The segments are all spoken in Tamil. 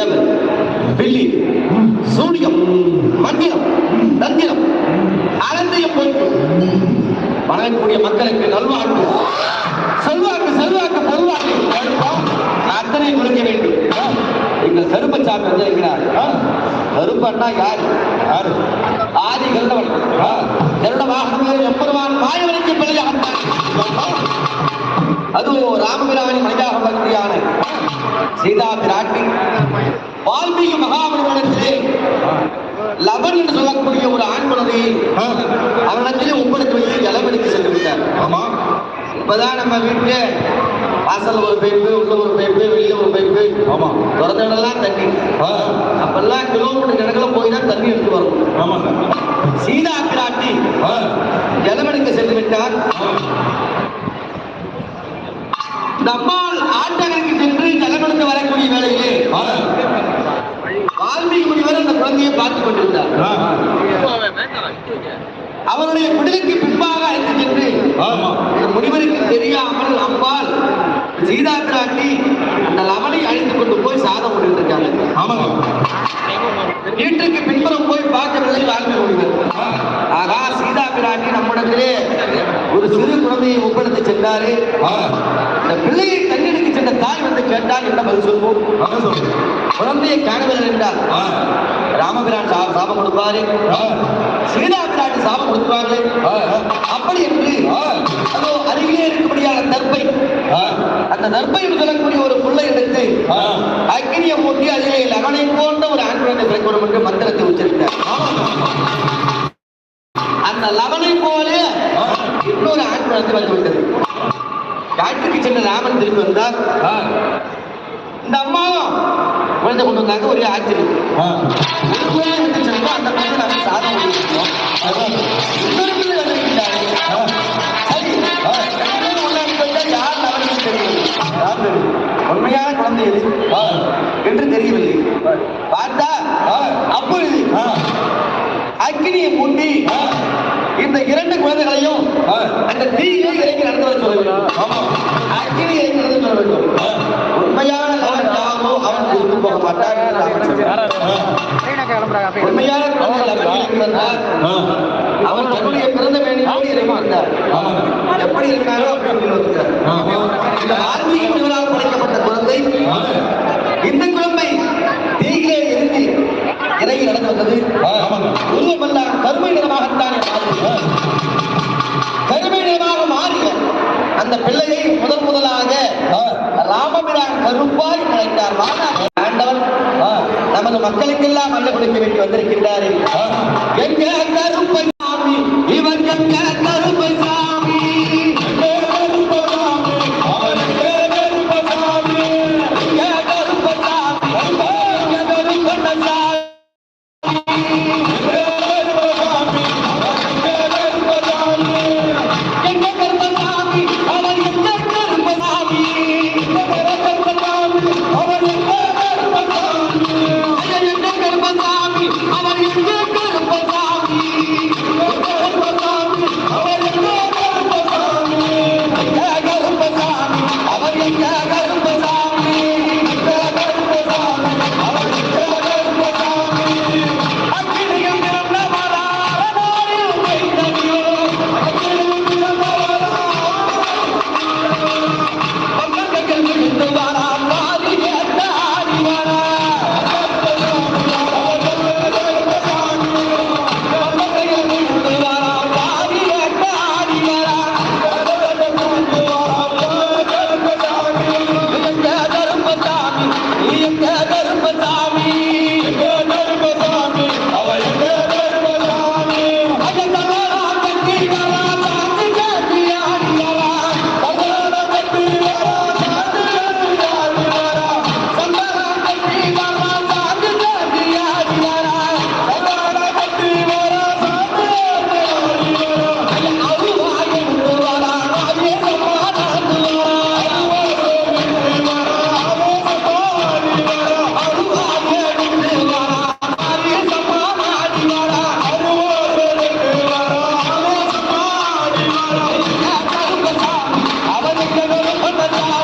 ஏவல் பில்லி சூனியம் மந்திரம் தந்திரம் அனந்தியம் போன்று வணங்கக்கூடிய மக்களுக்கு நல்வாழ்வு. செல்வாக்கு செல்வாக்கு பொருளாக்கு அத்தனை கொடுக்க வேண்டும். எங்கள் கருப்பசாமி வந்திருக்கிறார் கருப்பண்ணா யாரு? யாரு? ஆதி கருடவன் கருட வாகனங்களில் எம்பெருமான் மாயவனுக்கு பிள்ளையாகத்தான் அதுவும் ராமபிராமணி மனிதாக பகுதியான சீதா பிராட்டி வால்மீகி மகாபலிபுரத்திலே லவன் என்று சொல்லக்கூடிய ஒரு ஆண் குழந்தையை அவனிடத்திலே ஒப்படைத்து வைத்து ஜலமெடுத்து சென்று விட்டார். ஆமா. இப்பதான் நம்ம வீட்டுல வாசல்ல ஒரு பைப்பு உள்ள ஒரு பைப்பு வெளியில ஒரு பைப்பு ஆமா. திறந்த இடம்லாம் தண்ணி. அப்பெல்லாம் கிலோமீட்டர் கணக்கில் போய் தான் தண்ணி எடுத்து வரணும். ஆமாங்க சீதா பிராட்டி ஜலமெடுக்க சென்று விட்டார். நம்மால் ஆட்டகருக்கு சென்று ஜலமெடுத்து வரக்கூடிய வேளையிலே ஆ, வால்மீகி முனிவர் அந்த குழந்தையை பார்த்துக் கொண்டிருந்தார். அவருடைய பிடிலுக்கு பின்பாக அழைத்து சென்று முனிவருக்கு தெரியாமல் அம்பாள் சீதா பிராட்டி அந்த லவனை அழைத்துக் கொண்டு போய் சாதம் கொண்டிருக்காங்க வீட்டுக்கு பின்புறம் போய் பார்க்கவில்லை வால்மீகி முனிவர். ஆ, ஆகா சீதா பிராட்டி நம்மிடத்திலே ஒரு சிறு குழந்தையை ஒப்படைத்து சென்றாரு. இந்த பிள்ளையை தண்ணீருக்கு சென்ற தாய் வந்து கேட்டால் என்ன பதில் சொல்வோம் குழந்தையை காணவில்லை என்றால் ராமபிரான் சாபம் கொடுப்பாரு. சீதா பிராட்டி சாபம் கொடுப்பாரு. அப்படி என்று அதோ அருகிலே இருக்கக்கூடியான ஆ, அந்த நற்பை சொல்லக்கூடிய ஒரு பிள்ளை எடுத்து அக்னியை மூட்டி அதிலே லவனை போன்ற ஒரு ஆண் குழந்தை பிறக்கணும் என்று மந்திரத்தை உச்சரித்தார். அந்த லவனை போல இன்னொரு ஆண் குழந்தை வந்து விட்டது. காட்டுக்கு சென்ற ராமன் திரும்பி வந்தார். இந்த அம்மாவும் குழந்தை கொண்டு வந்தாங்க ஒரே ஆச்சரியம். ஒரு குழந்தை வந்து சென்றா அந்த குழந்தை நம்ம சாதம் பண்ணிருக்கோம் இன்னொரு பிள்ளை வந்திருக்கிறாரு யார் யார் தெரியும்? உண்மையான குழந்தை எது என்று தெரியவில்லை. பார்த்தா அப்பொழுது அக்னியை மூட்டி இந்த இரண்டு குழந்தைகளையும் அந்த தீயிலே இறங்கி நடந்து வர சொல்ல வேண்டும். ஆமா. அக்னி இறங்கி நடந்து சொல்ல வேண்டும். உண்மையான லவன் யாவோ அவன் திரும்பி போக மாட்டான். உண்மையான அவன் தன்னுடைய பிறந்த மேனியோடு இறங்கி வந்தார் எப்படி இருந்தாரோ அப்படி இந்த வால்மீகி முனிவரால் படைக்கப்பட்ட குழந்தை ஆ, இந்த குழந்தை தீயிலே இறங்கி இறங்கி நடந்து வந்தது கருமை நிறமாகத்தானே கருமை நிறமாக மாறிய அந்த பிள்ளையை முதல் முதலாக ராமபிரான் கருப்பாய் அழைத்தார். ஆண்டவன் ஆ, நமது மக்களுக்கெல்லாம் நல்ல கொடுக்க வேண்டி வந்திருக்கின்றாரே எங்க கருப்பை இவர்கள் జగన్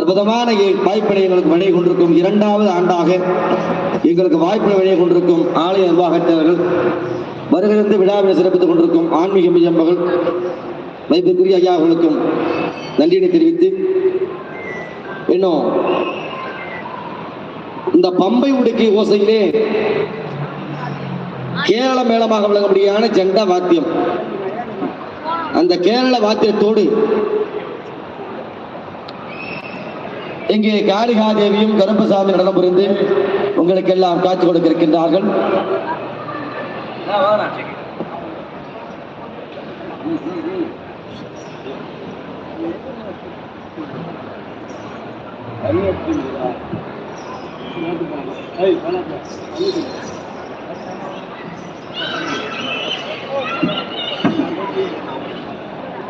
அற்புதமான எ- வாய்ப்பினை எங்களுக்கு வழங்கி கொண்டிருக்கும் இரண்டாவது ஆண்டாக எங்களுக்கு வாய்ப்பினை வழங்கி கொண்டிருக்கும் ஆலய நிர்வாகத்தினர்கள் வருகிறது விழாவினை சிறப்பித்துக் கொண்டிருக்கும் ஆன்மீக மையம்பர்கள் வைப்புக்குரிய ஐயா அவர்களுக்கும் நன்றியினை தெரிவித்து இன்னும் இந்த பம்பை உடுக்கை ஓசையிலே கேரள மேளமாக விளங்கக்கூடியான ஜெண்டா வாத்தியம். அந்த கேரள வாத்தியத்தோடு இங்கே காளிகா தேவியும் கருப்பசாமி நடனம் புரிந்து உங்களுக்கு எல்லாம் காட்சி கொடுக்க இருக்கின்றார்கள்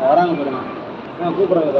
வராங்க பாருங்க. கூப்பிடுறாங்க.